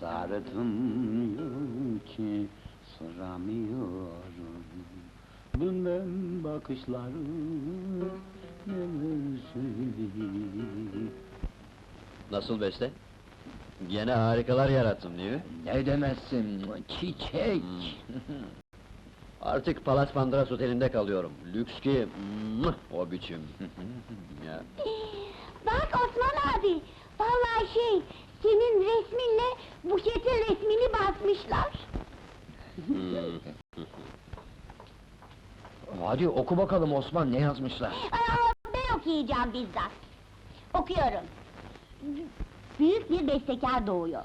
Cesaretim yok ki soramıyorum Bilmem bakışların neler söyleyeyim Nasıl beste? Gene harikalar yarattım değil mi? Ne demezsin, çiçek! Artık Palas Pandras Oteli'nde kalıyorum. Lüks ki, o biçim. ya. Bak Osman abi, vallahi şey, senin resminle Buket'in resmini basmışlar. hmm. Hadi oku bakalım Osman, ne yazmışlar? Aa, ben okuyacağım bizzat. Okuyorum. Büyük bir bestekar doğuyor.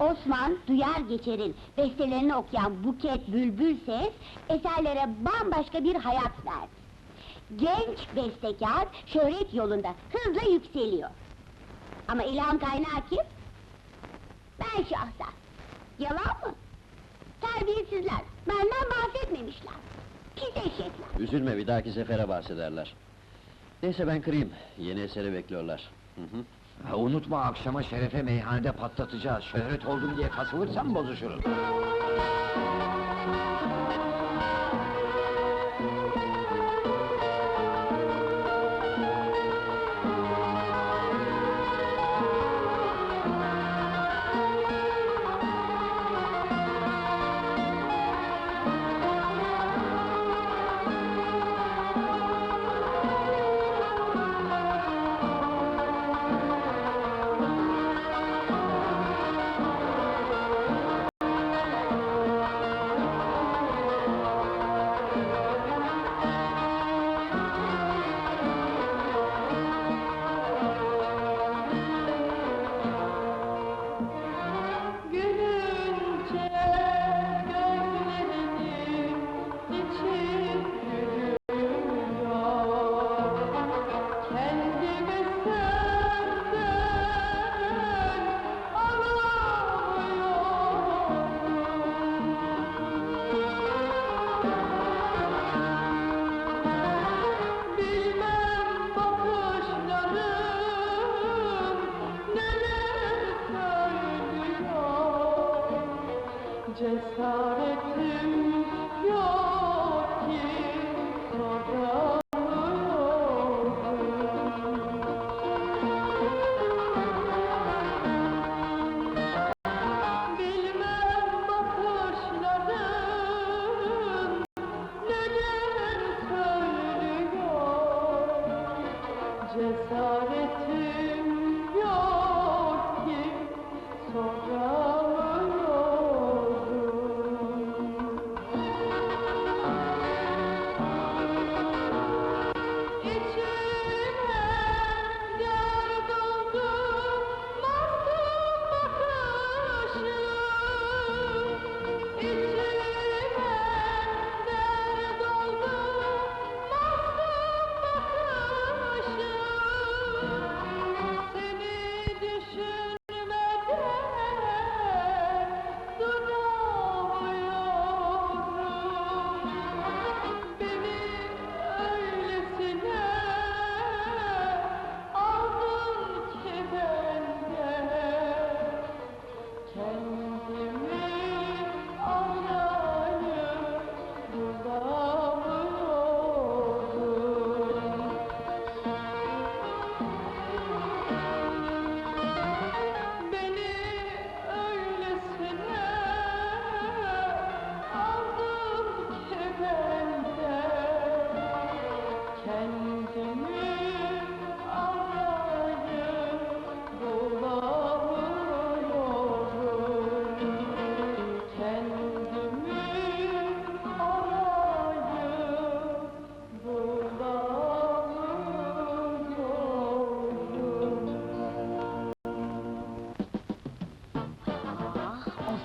Osman Duyar Geçer'in bestelerini okuyan Buket Bülbül Ses, eserlere bambaşka bir hayat verdi. Genç bestekar, şöhret yolunda hızla yükseliyor. Ama ilham kaynağı kim? Ben şahsen. Yalan mı? Terbiyesizler, benden bahsetmemişler. Pis eşekler. Üzülme, bir dahaki sefere bahsederler. Neyse ben kırayım, yeni eseri bekliyorlar. Hı hı. Ha, unutma akşama şerefe meyhanede patlatacağız. Şöhret oldum diye kasılırsan bozuşuruz. Cesaretim yok ki soramıyorum Bilmem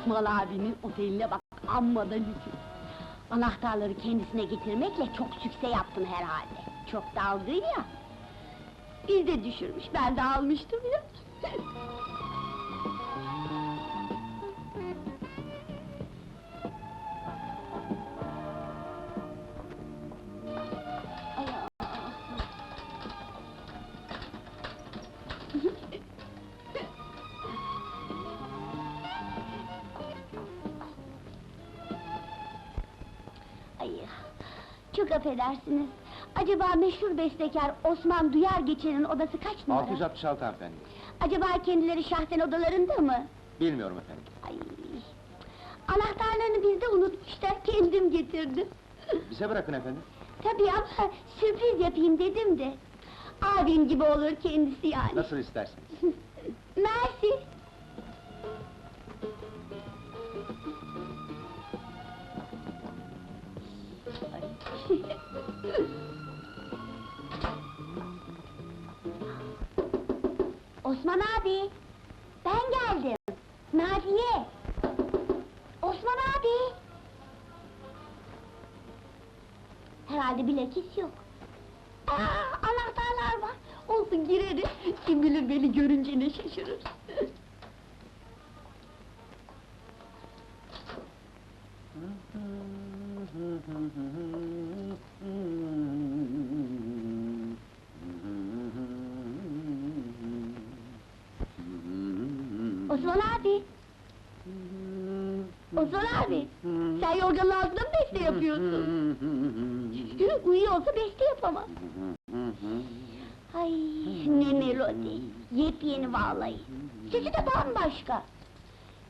Osman abinin oteline bak, amma da lüküs. Anahtarları kendisine getirmekle çok sükse yaptın herhalde. Çok daldın ya. Biz de düşürmüş, ben de almıştım ya. Çok affedersiniz. Acaba meşhur bestekar Osman Duyar Geçer'in odası kaç numara? 666 hanımefendi. Acaba kendileri şahsen odalarında mı? Bilmiyorum efendim. Ay. Anahtarlarını bizde unutmuşlar, kendim getirdim. Bize bırakın efendim. Tabii ama sürpriz yapayım dedim de. Abim gibi olur kendisi yani. Nasıl isterseniz. Mersi. Osman abi, ben geldim. Nafiye. Osman abi. Herhalde bilakis yok. Aa, anahtarlar var. Olsun gireriz. Kim bilir beni görünce ne şaşırır. Osman abi. Osman abi. Sen yorganın altında mı beste yapıyorsun? Uyuyor olsa beste yapamaz. Ay ne melodi. Yepyeni vallahi. Sesi de bambaşka.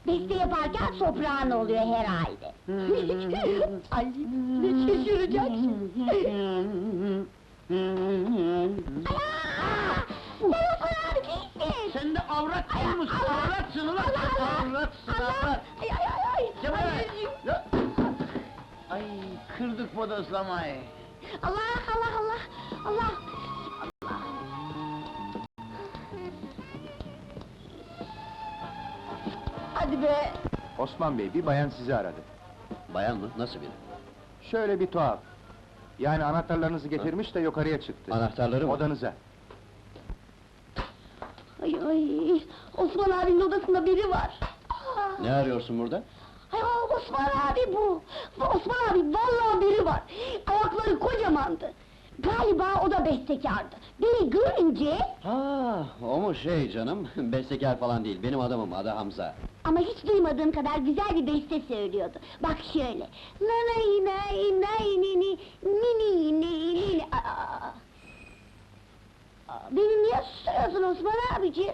Beste yaparken soprano oluyor herhalde. Ay ne Sen abi değilsin. Sen de avrat misin? Avratsın ulan! Avratsın avrat! Ay ay ay ay! Gel buraya! Ay! Ay kırdık bodoslamayı. Allah Allah Allah! Allah! Hadi be! Osman Bey, bir bayan sizi aradı. Bayan mı? Nasıl biri? Şöyle bir tuhaf. Yani anahtarlarınızı getirmiş de yukarıya çıktı. Anahtarları mı? Odanıza. Ay ay! Osman abinin odasında biri var! Aa! Ne arıyorsun burada? Ay o Osman abi bu! Osman abi vallahi biri var! Ayakları kocamandı! Galiba o da bestekardı. Beni görünce... Ha, o mu şey canım? Bestekar falan değil, benim adamım, adı Hamza. Ama hiç duymadığım kadar güzel bir beste söylüyordu. Bak şöyle. Nanay nay nay ni ni ni ni ni Beni niye susturuyorsun Osman abici?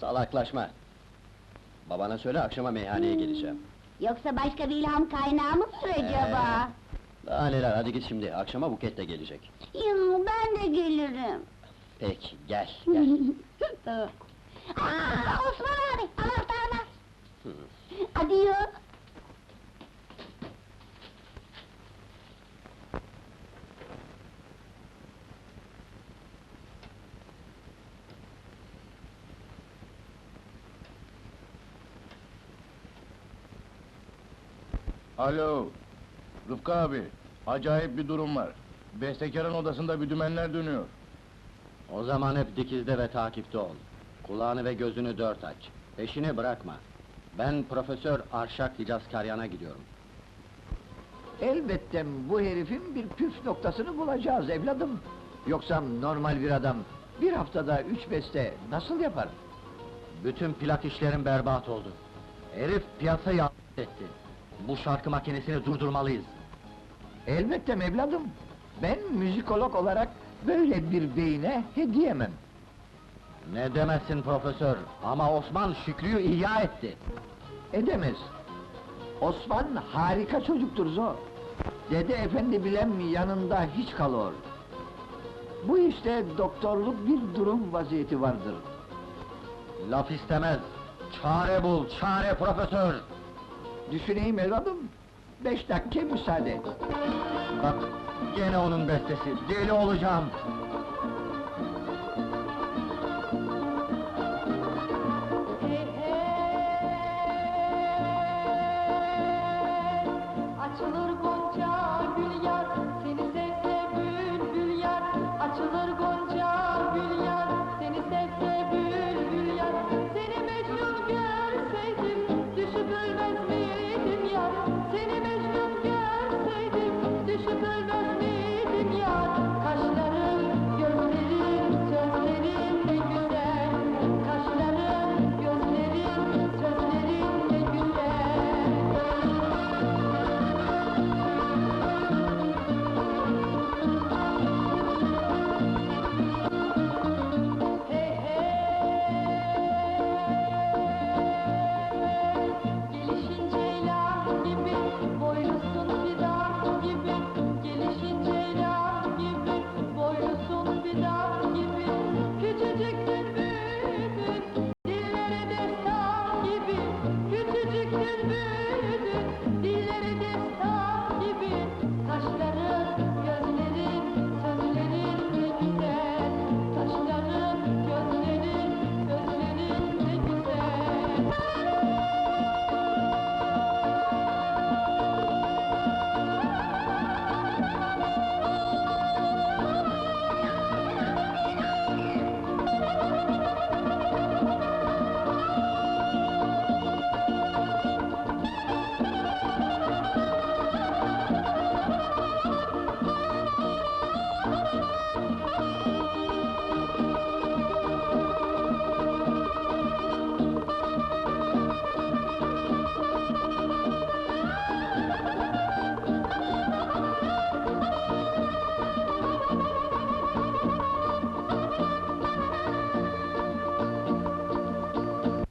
Salaklaşma! Babana söyle, akşama meyhaneye geleceğim. Yoksa başka bir ilham kaynağı mı var acaba? Daha neler, hadi git şimdi, akşama Buket de gelecek. Ya ben de gelirim. Peki, gel, gel. Aa, Osman abi anahtarlar. Hı. Hadi Alo, Rıfkı abi, acayip bir durum var. Bestekarın odasında bir dümenler dönüyor. O zaman hep dikizde ve takipte ol. Kulağını ve gözünü dört aç. Peşini bırakma. Ben Profesör Arşak Hicazkaryan'a gidiyorum. Elbette bu herifin bir püf noktasını bulacağız evladım. Yoksa normal bir adam bir haftada üç beste nasıl yapar? Bütün plak işlerim berbat oldu. Herif piyasayı alt etti. Bu şarkı makinesini durdurmalıyız. Elbette evladım. Ben müzikolog olarak böyle bir beyine hediyemem. Ne demezsin profesör, ama Osman Şükrü'yü ihya etti. Edemez. Osman harika çocuktur zo. Dede efendi bilem yanında hiç kalır. Bu işte doktorluk bir durum vaziyeti vardır. Laf istemez. Çare bul, çare profesör! Düşüneyim evladım. Beş dakika müsaade et. Bak, gene onun bestesi, deli olacağım!